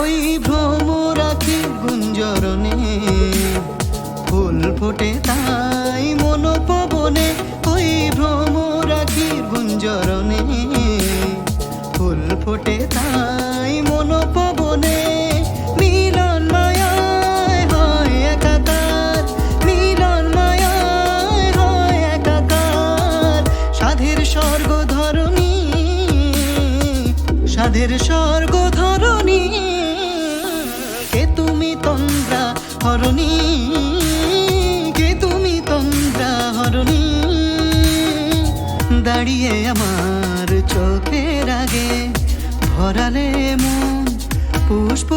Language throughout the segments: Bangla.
ওই ভ্রম রাখি গুঞ্জরণে, ফুল ফোটে তাই মন পবনে ওই ভ্রম রাখি গুঞ্জরণে, ফুল ফোটে তাই মন পবনে মিলন মায়ায় হয় একাকার, মিলন মায়ায় হয় একাকার, সাধের স্বর্গ ধরণী সাধের স্বর্গ হরণী কে তুমি তন্দ্রা হরণী? দাঁড়িয়ে আমার চোখের আগে ভরালে মন পুষ্প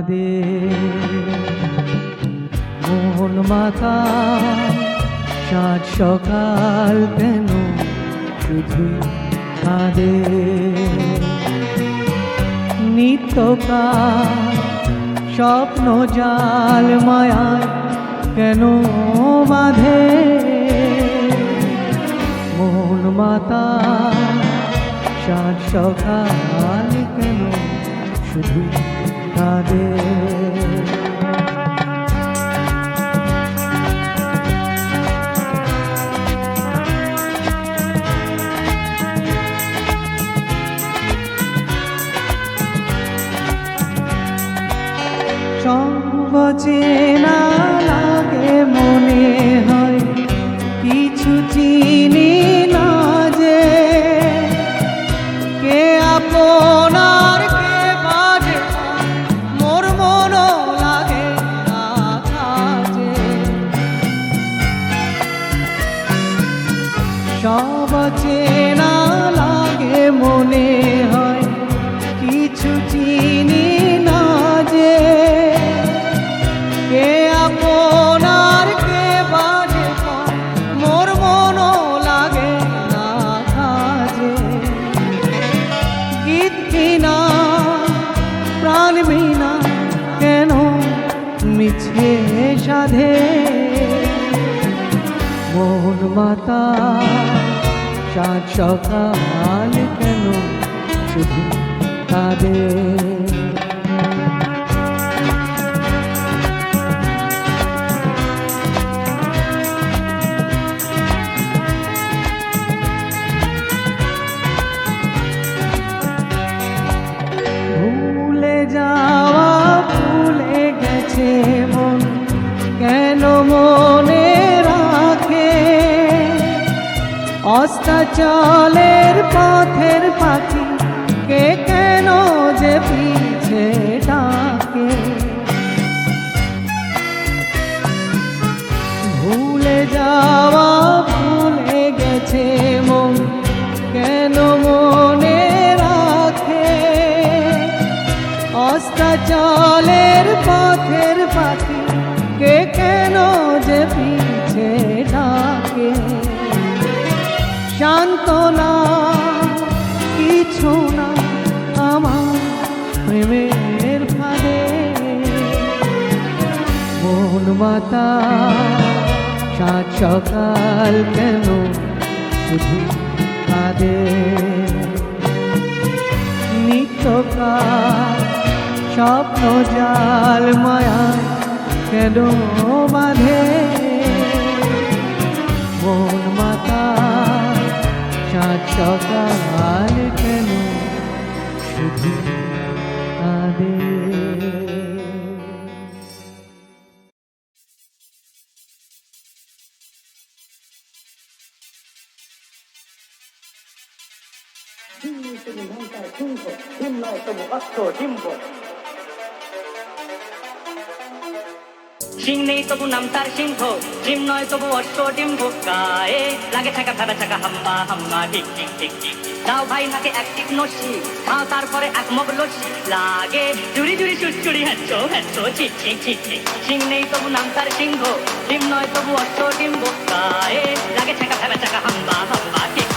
কাঁদে মন মাতা সাঁঝ সকাল কেন শুধু কাঁদে? নিত্যকাল স্বপ্ন জাল মায়ায় কেন বাঁধে? মন মাতা, সাত সকাল কেন শুধু কাঁদে। চেনা লাগে মনে হয় কিছু চিনি সাত সকাল কেন শুধু তাদের? অস্তাচলের পথের পাখি কে কেন যে পিছে ডাকে? ভুলে যাওয়া ভুলে গেছে শান্তনা কিছু না প্রেমের ফাঁদে। মন মাতা, সাত সকাল কেন শুধু কাঁদে? নিত্যকাল, স্বপ্ন জাল মায়া কেন বাঁধে? মন মাতা সাত সকাল কেন শুধু কাঁদে সিং নেই তবু নাম তার সিংহ। ডিম নয় তবু অষ্ট ডিম গায়ে লাগে থাকা ভেবে থাকা হাম্মা হাম্মা ঠিক ঠিক ঠিক ঠিক দাও ভাই নাকে এক ঠিক নসি খাও তারপরে এক মগ লসি লাগে জুড়ি জুড়ি চুচুড়ি হ্যাচ্ছো হ্যাচ্ছো ঠিক ঠিক ঠিক ঠিক সিং নেই তবু নাম তার সিংহ, ডিম নয় তবু অষ্ট ডিম গায়ে লাগে থাকা ভেবে থাকা হাম্মা হাম্মা ঠিক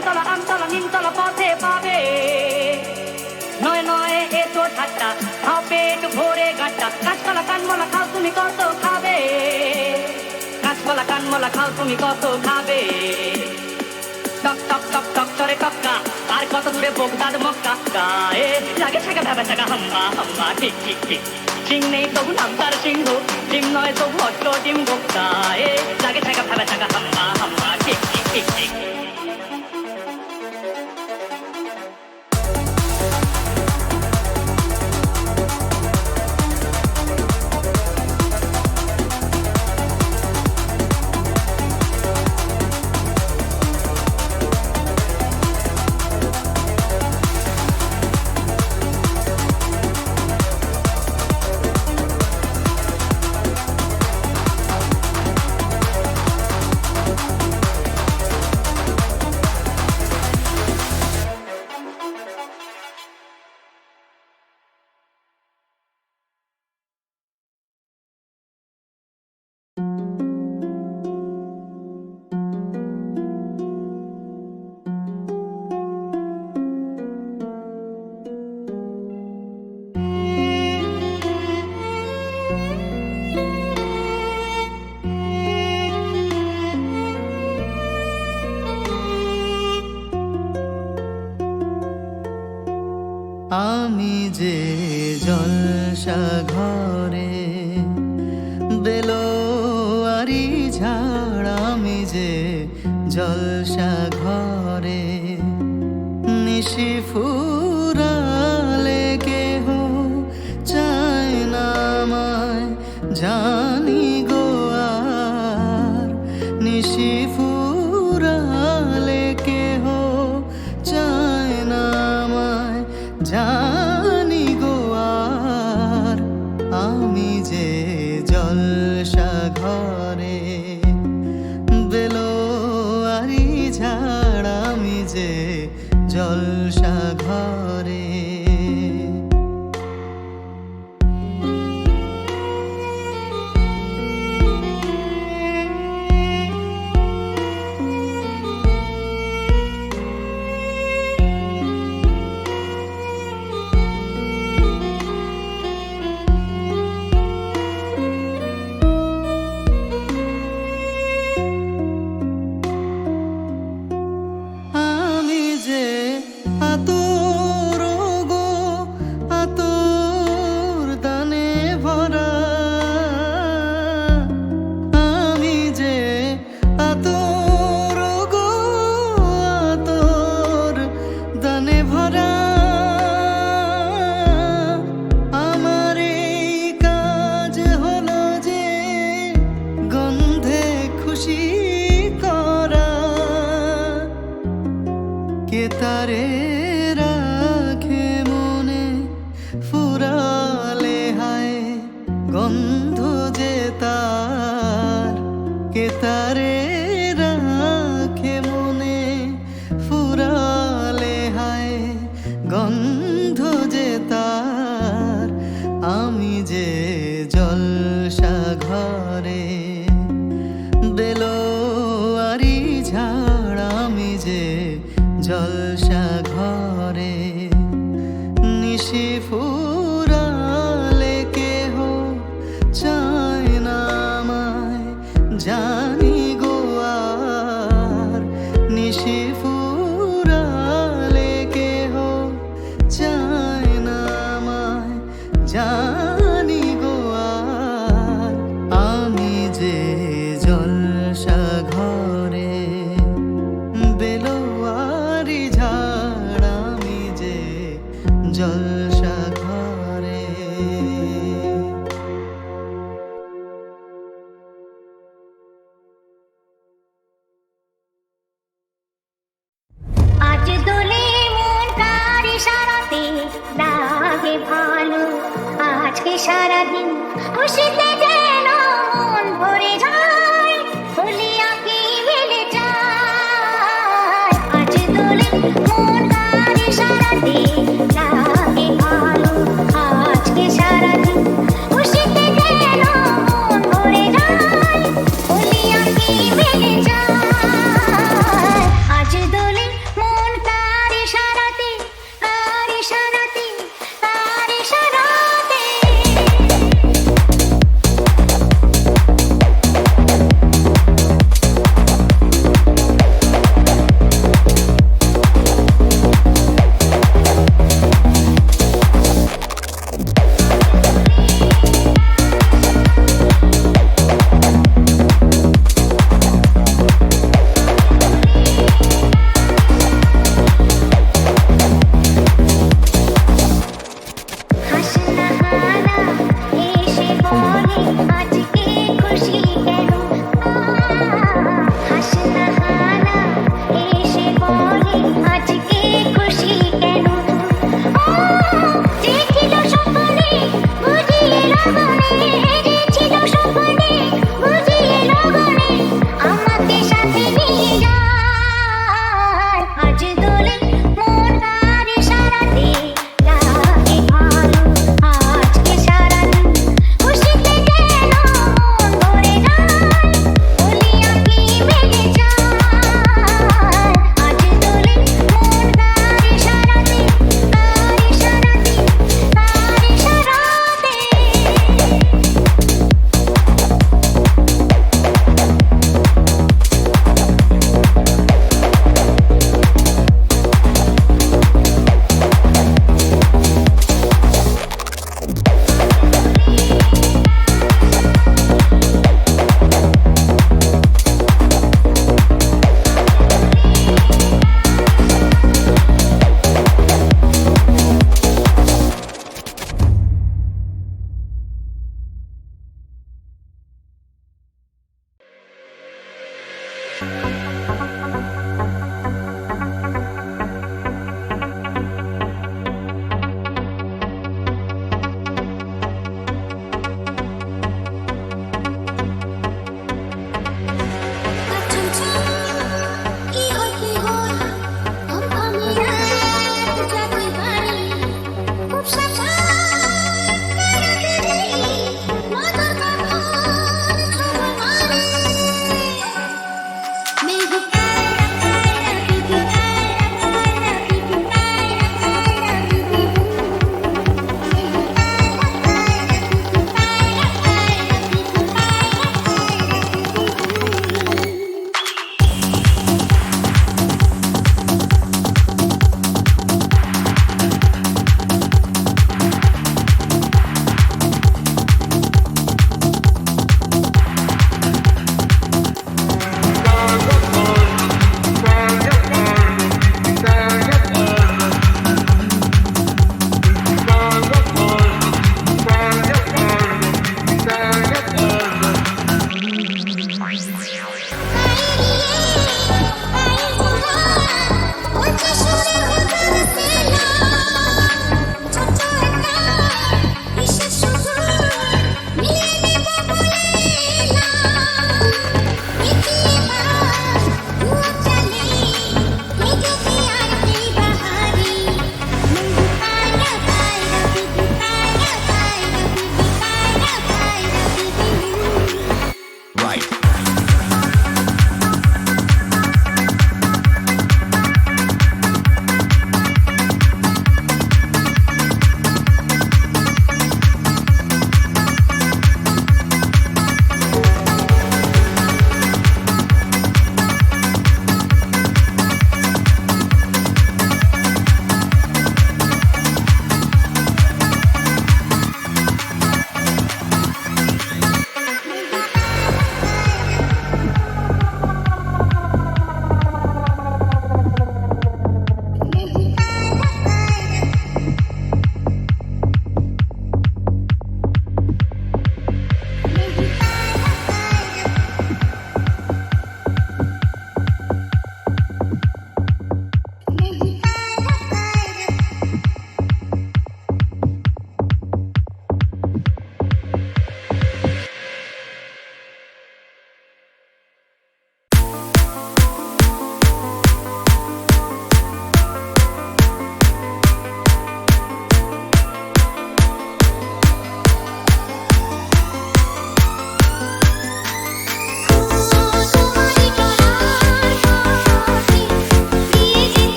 আগ্রা জামতলা আমতলা নিমতলা পথে পাবে। নয় নয়, এ তো ঠাট্টা খাও পেট ভরে গাট্টা। কাঁচকলা কানমলা খাও তুমি কত খাবে? কাঁচকলা কানমলা খাও তুমি কত খাবে? টক টক টক টক, চরে টক্কা আর কত দূরে বোগদাদ মক্কা গায়ে লাগে থাকা ভেবে থাকা হাম্মা হাম্মা ঠিক ঠিক ঠিক। সিং নেই তবু নাম তার সিংহ ডিম নয় তবু অষ্ট ডিম গায়ে লাগে থাকা ভেবে থাকা হাম্মা হাম্মা ঠিক ঠিক ঠিক ঠিক। জলসা ঘরে নিশি ফুরালে তারে জলসা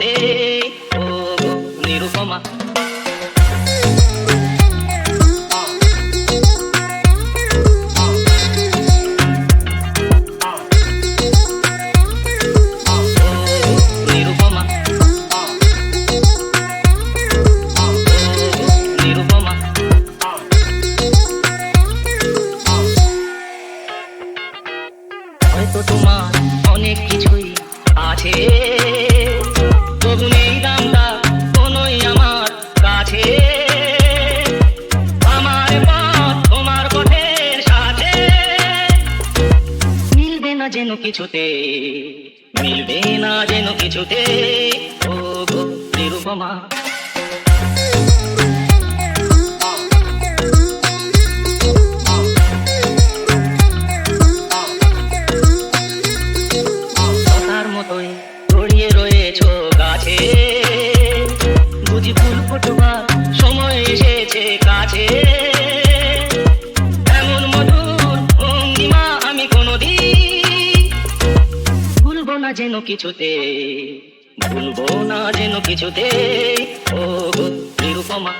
you. আছে। এমন মধুর ভঙ্গিমা আমি কোনোদিন ভুলবো যেন কিছুতে, ভুলবো না যেন কিছুতে। ও গো নিরুপমা